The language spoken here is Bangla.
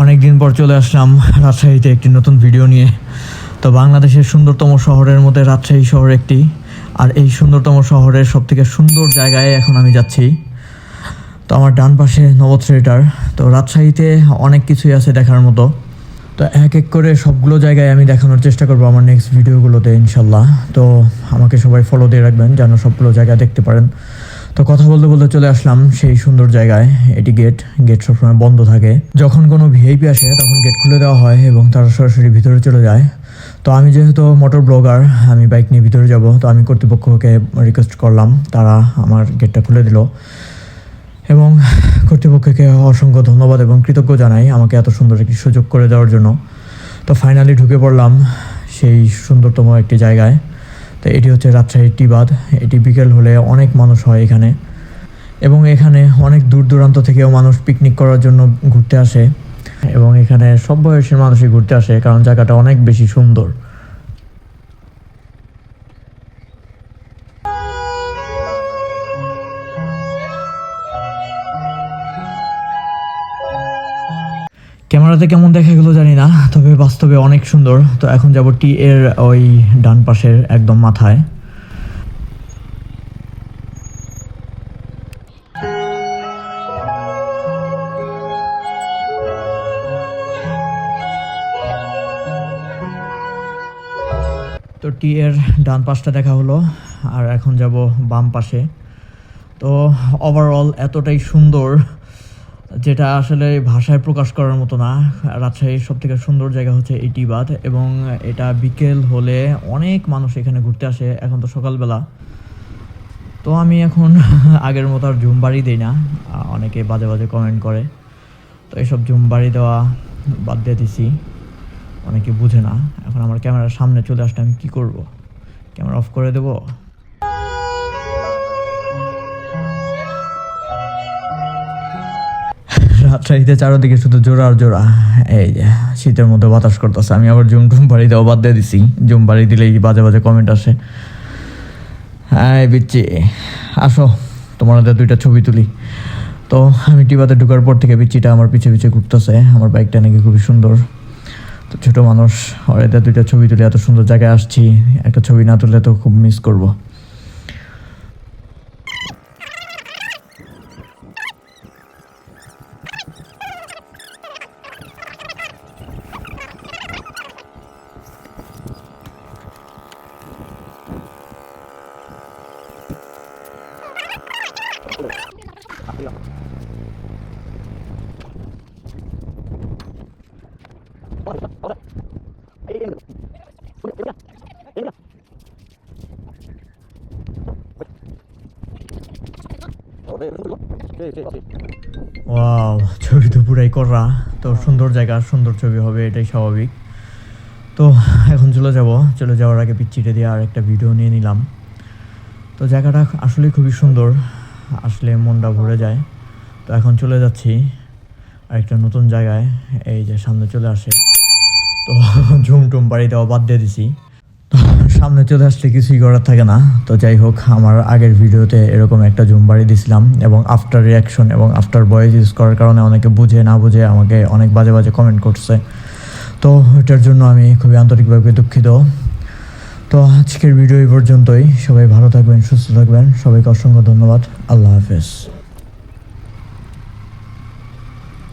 অনেক দিন পর চলে আসলাম রাজশাহীতে একটি নতুন ভিডিও নিয়ে। তো বাংলাদেশের সুন্দরতম শহরের মধ্যে রাজশাহী শহর একটি। আর এই সুন্দরতম শহরের সব থেকে সুন্দর জায়গায় এখন আমি যাচ্ছি। তো আমার ডান পাশে নবদ থিয়েটার। তো রাজশাহীতে অনেক কিছুই আছে দেখার মতো। তো এক এক করে সবগুলো জায়গায় আমি দেখানোর চেষ্টা করব আমার নেক্সট ভিডিওগুলোতে ইনশাল্লাহ। তো আমাকে সবাই ফলো দিয়ে রাখবেন, যেন সবগুলো জায়গা দেখতে পারেন। তো কথা বলতে বলতে চলে আসলাম সেই সুন্দর জায়গায়। এটি গেট গেট সবসময় বন্ধ থাকে। যখন কোনো ভিআইপি আসে, তখন গেট খুলে দেওয়া হয় এবং তারা সরাসরি ভিতরে চলে যায়। তো আমি যেহেতু মোটর ব্লগার আমি বাইক নিয়ে ভিতরে যাব, তো আমি কর্তৃপক্ষকে রিকোয়েস্ট করলাম। তারা আমার গেটটা খুলে দিল। এবং কর্তৃপক্ষকে অসংখ্য ধন্যবাদ এবং কৃতজ্ঞ জানাই আমাকে এত সুন্দর একটি সুযোগ করে দেওয়ার জন্য। তো ফাইনালি ঢুকে পড়লাম সেই সুন্দরতম একটি জায়গায়। তো এটি হচ্ছে রাজশাহীর টিবাদ এটি বিকেল হলে অনেক মানুষ হয় এখানে। এবং এখানে অনেক দূর দূরান্ত থেকেও মানুষ পিকনিক করার জন্য ঘুরতে আসে। এবং এখানে সব বয়সের মানুষই ঘুরতে আসে, কারণ জায়গাটা অনেক বেশি সুন্দর। ক্যামেরাতে কেমন দেখা গেলো জানি না, তবে বাস্তবে অনেক সুন্দর। তো এখন যাব টি এর ওই ডান পাশের একদম মাথায়। তো টি এর ডান পাশটা দেখা হলো, আর এখন যাব বাম পাশে। তো ওভারঅল এতটাই সুন্দর যেটা আসলে ভাষায় প্রকাশ করার মতো না। রাজশাহীর সব থেকে সুন্দর জায়গা হচ্ছে এই টিবাদ এবং এটা বিকেল হলে অনেক মানুষ এখানে ঘুরতে আসে। এখন তো সকালবেলা। তো আমি এখন আগের মতো আর জুম বাড়ি দিই না। অনেকে বাজে বাজে কমেন্ট করে। তো এইসব জুম বাড়ি দেওয়া বাদ দিয়ে দিছি। অনেকে বুঝে না। এখন আমার ক্যামেরার সামনে চলে আসলে আমি কী করব? ক্যামেরা অফ করে দেবো? রাজশাহীতে চারোদিকে শুধু জোড়া আর জোড়া। এই যে, শীতের মধ্যে বাতাস করতেছে। আমি আবার জুম টুম বাড়ি দেওয়া বাদ দিয়ে দিছি। জুম বাড়ি দিলেই বাজে বাজে কমেন্ট আসে। হ্যাঁ বিচ্ছি, আসো, তোমার দুইটা ছবি তুলি। তো, আমি টিবাতে ঢুকার পর থেকে বিচ্ছিটা আমার পিছে পিছে ঘুরতেছে। আমার বাইকটা নাকি খুবই সুন্দর। তো ছোটো মানুষ আর এতে দুইটা ছবি তুলে এত সুন্দর জায়গায় আসছি। একটা ছবি না তুললে তো খুব মিস করব। ওয়াও ছবি তো পুরাই করা তো সুন্দর জায়গা, সুন্দর ছবি হবে, এটাই স্বাভাবিক। তো এখন চলে যাব। চলে যাওয়ার আগে পিচ্ছিটে দিয়ে আর একটা ভিডিও নিয়ে নিলাম। তো জায়গাটা আসলে খুবই সুন্দর। আসলে মনটা ভরে যায়। তো এখন চলে যাচ্ছি আরেকটা নতুন জায়গায়, এই যে সামনে চলে আসে। তো ঝুম টুম বাড়ি দেওয়া বাদ দিয়ে দিছি। তো সামনে চলে আসলে কিছুই করার থাকে না। তো যাই হোক, আমার আগের ভিডিওতে এরকম একটা জুম বাড়ি দিছিলাম এবং আফটার রিয়াকশন এবং আফটার ভয়েস ইউজ করার কারণে অনেকে বুঝে না বুঝে আমাকে অনেক বাজে বাজে কমেন্ট করছে। তো এটার জন্য আমি খুবই আন্তরিকভাবে দুঃখিত। তো আজকের ভিডিও এই পর্যন্তই। সবাই ভালো থাকবেন, সুস্থ থাকবেন। সবাইকে অসংখ্য ধন্যবাদ। আল্লাহ হাফেজ।